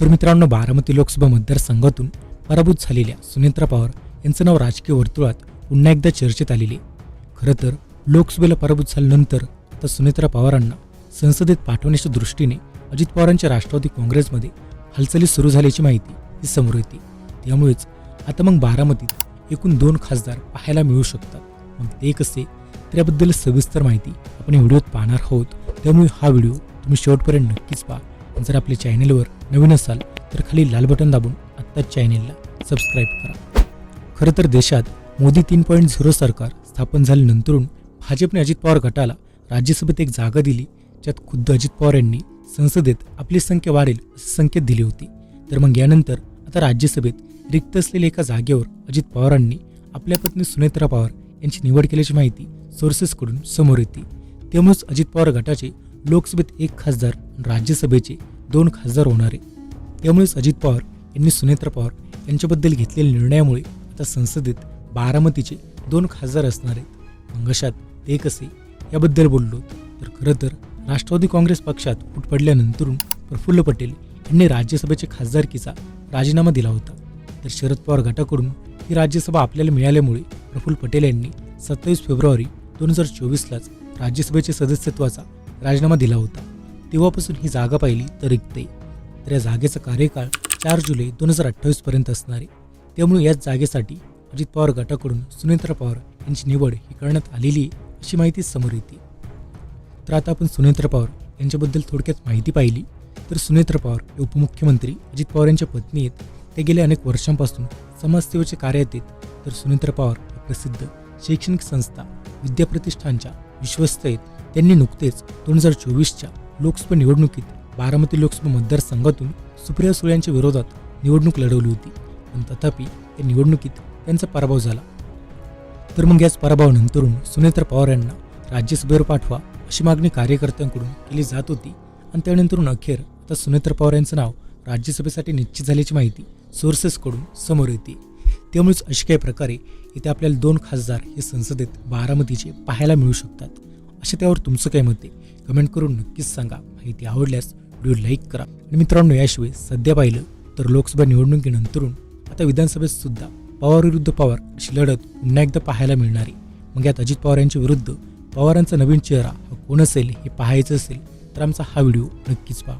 तर मित्रांनो बारामती लोकसभा मतदारसंघातून पराभूत झालेल्या सुनेत्रा पवार यांचं नाव राजकीय वर्तुळात पुन्हा एकदा चर्चेत आलेले. खरं तर लोकसभेला पराभूत झाल्यानंतर आता सुनेत्रा पवारांना संसदेत पाठवण्याच्या दृष्टीने अजित पवारांच्या राष्ट्रवादी काँग्रेसमध्ये हालचाली सुरू झाल्याची माहिती ही समोर येते. त्यामुळेच आता मग बारामतीत एकूण दोन खासदार पाहायला मिळू शकतात. मग ते कसे? त्याबद्दल सविस्तर माहिती आपण व्हिडिओत पाहणार आहोत. त्यामुळे हा व्हिडिओ तुम्ही शेवटपर्यंत नक्कीच पहा. जर आपल्या चॅनेलवर नवीन असाल तर खाली लाल बटन दाबून आत्ताच चॅनेलला सबस्क्राईब करा. खरं तर देशात मोदी तीन पॉईंट झिरो सरकार स्थापन झाल्यानंतरून भाजपने अजित पवार गटाला राज्यसभेत एक जागा दिली ज्यात खुद्द अजित पवार यांनी संसदेत आपली संख्या वाढेल असे संकेत दिले होते. तर मग यानंतर आता राज्यसभेत रिक्त असलेल्या एका जागेवर अजित पवारांनी आपल्या पत्नी सुनेत्रा पवार यांची निवड केल्याची माहिती सोर्सेसकडून समोर येते. त्यामुळेच अजित पवार गटाचे लोकसभेत एक खासदार राज्यसभेचे दोन खासदार होणार आहे. त्यामुळेच अजित पवार यांनी सुनेत्रा पवार यांच्याबद्दल घेतलेल्या निर्णयामुळे आता संसदेत बारामतीचे दोन खासदार असणार आहेत. मग ते कसे? याबद्दल बोललो तर खरं तर राष्ट्रवादी काँग्रेस पक्षात फूट पडल्यानंतरून प्रफुल्ल पटेल यांनी राज्यसभेच्या खासदारकीचा राजीनामा दिला होता. तर शरद पवार गटाकडून ही राज्यसभा आपल्याला मिळाल्यामुळे प्रफुल्ल पटेल यांनी सत्तावीस फेब्रुवारी दोन हजार चोवीसलाच राज्यसभेच्या सदस्यत्वाचा राजीनामा दिला होता. तेव्हापासून ही जागा पाहिली तर रिक्त. तर या जागेचा कार्यकाळ चार जुलै दोन हजार अठ्ठावीसपर्यंत असणार आहे. त्यामुळे याच जागेसाठी अजित पवार गटाकडून सुनेत्रा पवार यांची निवड ही करण्यात आलेली आहे अशी माहिती समोर येते. तर आता आपण सुनेत्रा पवार यांच्याबद्दल थोडक्यात माहिती पाहिली. तर सुनेत्रा पवार हे उपमुख्यमंत्री अजित पवार यांच्या पत्नी आहेत. ते गेल्या अनेक वर्षांपासून समाजसेवेचे कार्यात आहेत. तर सुनेत्रा पवार या प्रसिद्ध शैक्षणिक संस्था विद्याप्रतिष्ठानच्या विश्वस्त आहेत. त्यांनी नुकतेच दोन हजार चोवीसच्या लोकसभा निवडणुकीत बारामती लोकसभा मतदारसंघातून सुप्रिया सुळे यांच्या विरोधात निवडणूक लढवली होती. पण तथापि त्या निवडणुकीत त्यांचा पराभव झाला. तर मग याच पराभवानंतरून सुनेत्र पवार यांना राज्यसभेवर पाठवा अशी मागणी कार्यकर्त्यांकडून केली जात होती आणि त्यानंतरून अखेर आता सुनेत्र पवार यांचं नाव राज्यसभेसाठी निश्चित झाल्याची माहिती सोर्सेसकडून समोर येते. त्यामुळेच अशा काही प्रकारे इथे आपल्याला दोन खासदार हे संसदेत बारामतीचे पाहायला मिळू शकतात. असे त्यावर तुमचं काय मत आहे? कमेंट करून नक्कीच सांगा. माहिती आवडल्यास व्हिडिओ लाईक करा. आणि मित्रांनो याशिवाय सध्या पाहिलं तर लोकसभा निवडणुकीनंतरून आता विधानसभेत सुद्धा पवार विरुद्ध पवार अशी लढत पुन्हा एकदा पाहायला मिळणार आहे. मग यात अजित पवार यांच्या विरुद्ध पवारांचा नवीन चेहरा हा कोण असेल हे पाहायचं असेल तर आमचा हा व्हिडिओ नक्कीच पहा.